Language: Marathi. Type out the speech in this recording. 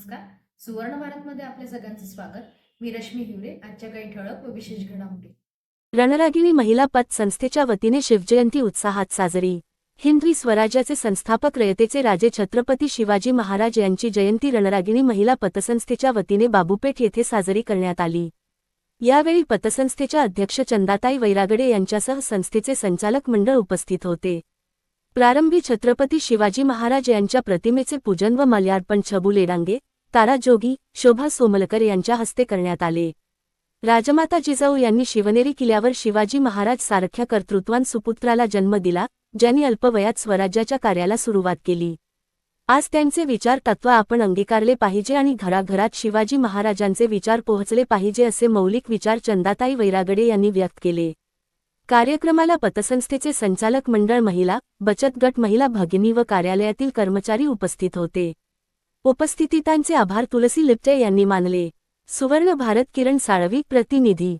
सुवर्ण भारतमध्ये आपल्या सगळ्यांचं स्वागत. मी रश्मी हिवरे आजच्या काही ठळक व विशेष घडामोडी. रणरागिणी महिला पत संस्थेच्या वतीने शिवजयंती उत्साहात साजरी. हिंदवी स्वराज्याचे संस्थापक रयतेचे राजे छत्रपती शिवाजी महाराज यांची जयंती रणरागिणी महिला पतसंस्थेच्या वतीने बाबूपेठ येथे साजरी करण्यात आली. यावेळी पतसंस्थेच्या अध्यक्ष चंदाताई वैरागडे यांच्यासह संस्थेचे संचालक मंडळ उपस्थित होते. प्रारंभी छत्रपती शिवाजी महाराज यांच्या प्रतिमेचे पूजन व माल्यार्पण छबू लेडांगे तारा जोगी शोभा सोमलकर यांच्या हस्ते करण्यात आले. राजमाता जिजाऊ यांनी शिवनेरी किल्ल्यावर शिवाजी महाराज सारख्या कर्तृत्वान सुपुत्राला जन्म दिला ज्यांनी अल्पवयात स्वराज्याच्या कार्याला सुरुवात केली. आज त्यांचे विचार तत्व आपण अंगीकारले पाहिजे आणि घराघरात शिवाजी महाराजांचे विचार पोहोचले पाहिजे असे मौलिक विचार चंदाताई वैरागडे यांनी व्यक्त केले. कार्यक्रमाला पतसंस्थेचे संचालक मंडळ महिला बचत गट महिला भगिनी व कार्यालयातील कर्मचारी उपस्थित होते. उपस्थितितांचे आभार तुलसी लिप्टे यांनी मानले. सुवर्ण भारत किरण साळवी प्रतिनिधी.